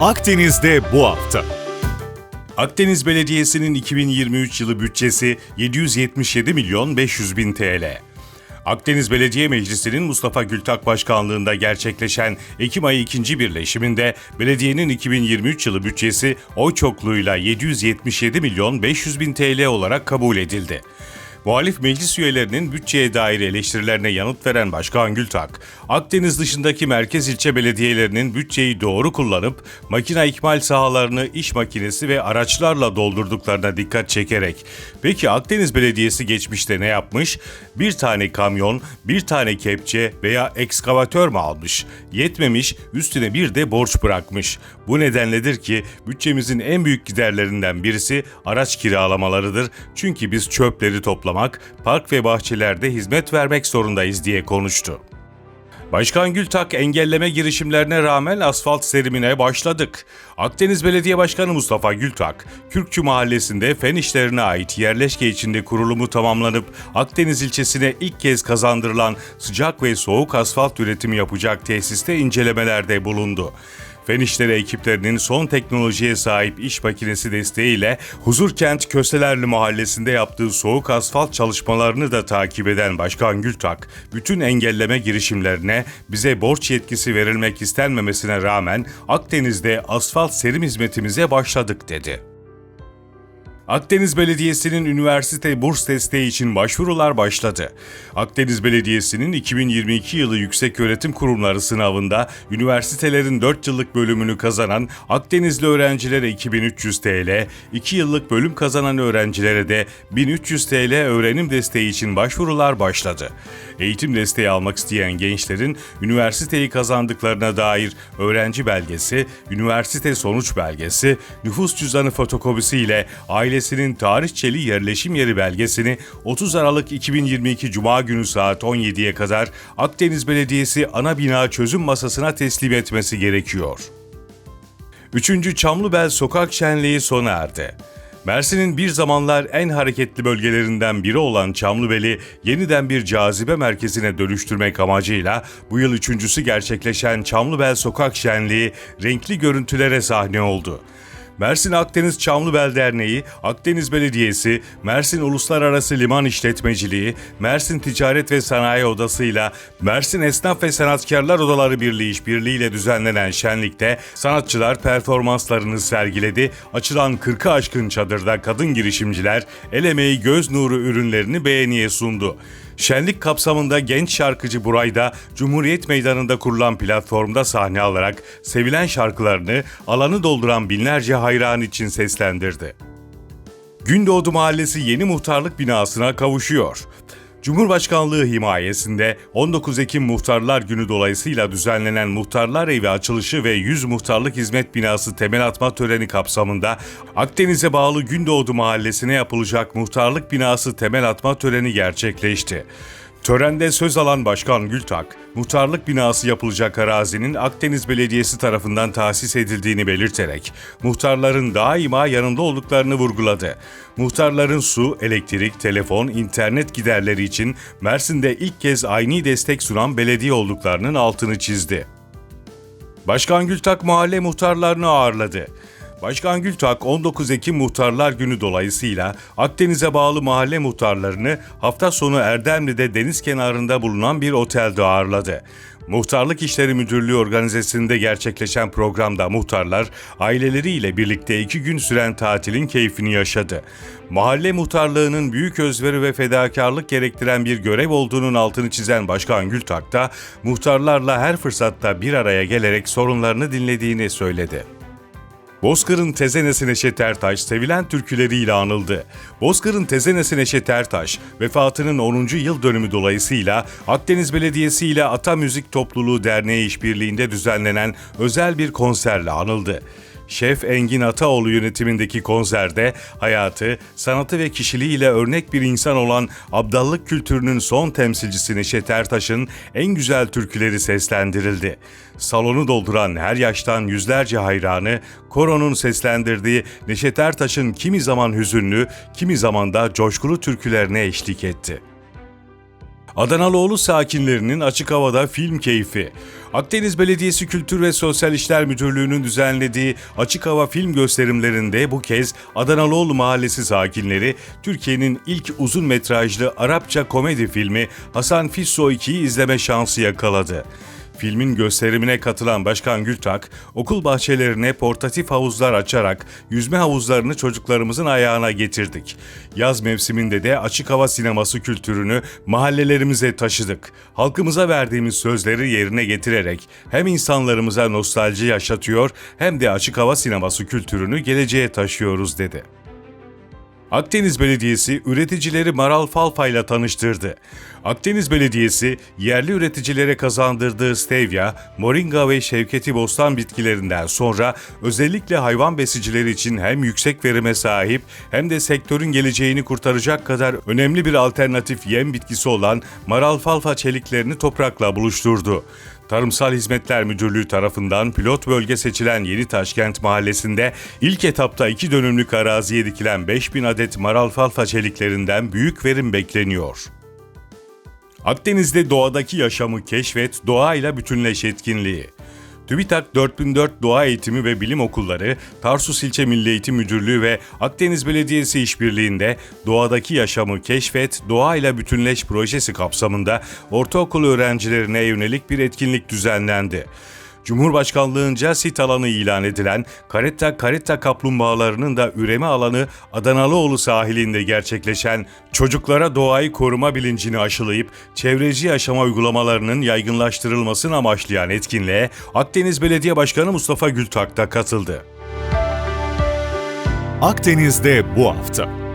Akdeniz'de bu hafta. Akdeniz Belediyesi'nin 2023 yılı bütçesi 777 milyon 500 bin TL. Akdeniz Belediye Meclisi'nin Mustafa Gültak Başkanlığında gerçekleşen Ekim ayı ikinci birleşiminde belediyenin 2023 yılı bütçesi oy çokluğuyla 777 milyon 500 bin TL olarak kabul edildi. Muhalif meclis üyelerinin bütçeye dair eleştirilerine yanıt veren Başkan Gültak, Akdeniz dışındaki merkez ilçe belediyelerinin bütçeyi doğru kullanıp makine ikmal sahalarını iş makinesi ve araçlarla doldurduklarına dikkat çekerek, peki Akdeniz Belediyesi geçmişte ne yapmış? Bir tane kamyon, bir tane kepçe veya ekskavatör mü almış? Yetmemiş, üstüne bir de borç bırakmış. Bu nedenledir ki bütçemizin en büyük giderlerinden birisi araç kiralamalarıdır. Çünkü biz çöpleri toplamak, park ve bahçelerde hizmet vermek zorundayız diye konuştu. Başkan Gültak engelleme girişimlerine rağmen asfalt serimine başladık. Akdeniz Belediye Başkanı Mustafa Gültak, Kürkçü Mahallesi'nde fen işlerine ait yerleşke içinde kurulumu tamamlanıp Akdeniz ilçesine ilk kez kazandırılan sıcak ve soğuk asfalt üretimi yapacak tesiste incelemelerde bulundu. Fen İşleri ekiplerinin son teknolojiye sahip iş makinesi desteğiyle Huzurkent Köselerli Mahallesi'nde yaptığı soğuk asfalt çalışmalarını da takip eden Başkan Gültak, bütün engelleme girişimlerine bize borç yetkisi verilmek istenmemesine rağmen Akdeniz'de asfalt serim hizmetimize başladık dedi. Akdeniz Belediyesi'nin üniversite burs desteği için başvurular başladı. Akdeniz Belediyesi'nin 2022 yılı Yükseköğretim Kurumları sınavında üniversitelerin 4 yıllık bölümünü kazanan Akdenizli öğrencilere 2300 TL, 2 yıllık bölüm kazanan öğrencilere de 1300 TL öğrenim desteği için başvurular başladı. Eğitim desteği almak isteyen gençlerin üniversiteyi kazandıklarına dair öğrenci belgesi, üniversite sonuç belgesi, nüfus cüzdanı fotokopisi ile ailesinin tarihçeli yerleşim yeri belgesini 30 Aralık 2022 Cuma günü saat 17'ye kadar Akdeniz Belediyesi ana bina çözüm masasına teslim etmesi gerekiyor. 3. Çamlıbel Sokak Şenliği sona erdi. Mersin'in bir zamanlar en hareketli bölgelerinden biri olan Çamlıbel'i yeniden bir cazibe merkezine dönüştürmek amacıyla bu yıl üçüncüsü gerçekleşen Çamlıbel Sokak Şenliği renkli görüntülere sahne oldu. Mersin Akdeniz Çamlıbel Derneği, Akdeniz Belediyesi, Mersin Uluslararası Liman İşletmeciliği, Mersin Ticaret ve Sanayi Odası ile Mersin Esnaf ve Sanatkarlar Odaları Birliği işbirliğiyle düzenlenen şenlikte sanatçılar performanslarını sergiledi. Açılan 40'ı aşkın çadırda kadın girişimciler el emeği göz nuru ürünlerini beğeniye sundu. Şenlik kapsamında genç şarkıcı Buray da Cumhuriyet Meydanı'nda kurulan platformda sahne alarak sevilen şarkılarını alanı dolduran binlerce hayran için seslendirdi. Gündoğdu Mahallesi yeni muhtarlık binasına kavuşuyor. Cumhurbaşkanlığı himayesinde 19 Ekim Muhtarlar Günü dolayısıyla düzenlenen Muhtarlar Evi açılışı ve 100 Muhtarlık Hizmet Binası temel atma töreni kapsamında Akdeniz'e bağlı Gündoğdu Mahallesi'ne yapılacak Muhtarlık Binası temel atma töreni gerçekleşti. Törende söz alan Başkan Gültak, muhtarlık binası yapılacak arazinin Akdeniz Belediyesi tarafından tahsis edildiğini belirterek, muhtarların daima yanında olduklarını vurguladı. Muhtarların su, elektrik, telefon, internet giderleri için Mersin'de ilk kez aynı destek sunan belediye olduklarının altını çizdi. Başkan Gültak mahalle muhtarlarını ağırladı. Başkan Gültak 19 Ekim Muhtarlar Günü dolayısıyla Akdeniz'e bağlı mahalle muhtarlarını hafta sonu Erdemli'de deniz kenarında bulunan bir otelde ağırladı. Muhtarlık İşleri Müdürlüğü organizasyonunda gerçekleşen programda muhtarlar aileleriyle birlikte iki gün süren tatilin keyfini yaşadı. Mahalle muhtarlığının büyük özveri ve fedakarlık gerektiren bir görev olduğunun altını çizen Başkan Gültak da muhtarlarla her fırsatta bir araya gelerek sorunlarını dinlediğini söyledi. Bozkır'ın tezenesi Neşet Ertaş sevilen türküleriyle anıldı. Bozkır'ın tezenesi Neşet Ertaş vefatının 10. yıl dönümü dolayısıyla Akdeniz Belediyesi ile Ata Müzik Topluluğu Derneği işbirliğinde düzenlenen özel bir konserle anıldı. Şef Engin Ataoğlu yönetimindeki konserde hayatı, sanatı ve kişiliğiyle örnek bir insan olan abdallık kültürünün son temsilcisi Neşet Ertaş'ın en güzel türküleri seslendirildi. Salonu dolduran her yaştan yüzlerce hayranı, koronun seslendirdiği Neşet Ertaş'ın kimi zaman hüzünlü, kimi zaman da coşkulu türkülerine eşlik etti. Adanalıoğlu sakinlerinin açık havada film keyfi. Akdeniz Belediyesi Kültür ve Sosyal İşler Müdürlüğü'nün düzenlediği açık hava film gösterimlerinde bu kez Adanalıoğlu Mahallesi sakinleri Türkiye'nin ilk uzun metrajlı Arapça komedi filmi Hasan Fisso 2'yi izleme şansı yakaladı. Filmin gösterimine katılan Başkan Gültak, okul bahçelerine portatif havuzlar açarak yüzme havuzlarını çocuklarımızın ayağına getirdik. Yaz mevsiminde de açık hava sineması kültürünü mahallelerimize taşıdık. Halkımıza verdiğimiz sözleri yerine getirerek hem insanlarımıza nostalji yaşatıyor hem de açık hava sineması kültürünü geleceğe taşıyoruz dedi. Akdeniz Belediyesi üreticileri Maral Falfa ile tanıştırdı. Akdeniz Belediyesi yerli üreticilere kazandırdığı stevia, moringa ve şevketi bostan bitkilerinden sonra özellikle hayvan besicileri için hem yüksek verime sahip hem de sektörün geleceğini kurtaracak kadar önemli bir alternatif yem bitkisi olan Maral Falfa çeliklerini toprakla buluşturdu. Tarımsal Hizmetler Müdürlüğü tarafından pilot bölge seçilen Yeni Taşkent Mahallesi'nde ilk etapta 2 dönümlük araziye dikilen 5000 adet maral falfa çeliklerinden büyük verim bekleniyor. Akdeniz'de doğadaki yaşamı keşfet, doğayla bütünleş etkinliği. TÜBİTAK 4004 Doğa Eğitimi ve Bilim Okulları, Tarsus İlçe Milli Eğitim Müdürlüğü ve Akdeniz Belediyesi işbirliğinde Doğadaki Yaşamı Keşfet, Doğayla Bütünleş projesi kapsamında ortaokul öğrencilerine yönelik bir etkinlik düzenlendi. Cumhurbaşkanlığınca sit alanı ilan edilen Karetta Karetta kaplumbağalarının da üreme alanı Adanalıoğlu sahilinde gerçekleşen çocuklara doğayı koruma bilincini aşılayıp çevreci yaşama uygulamalarının yaygınlaştırılmasını amaçlayan etkinliğe Akdeniz Belediye Başkanı Mustafa Gültak da katıldı. Akdeniz'de bu hafta.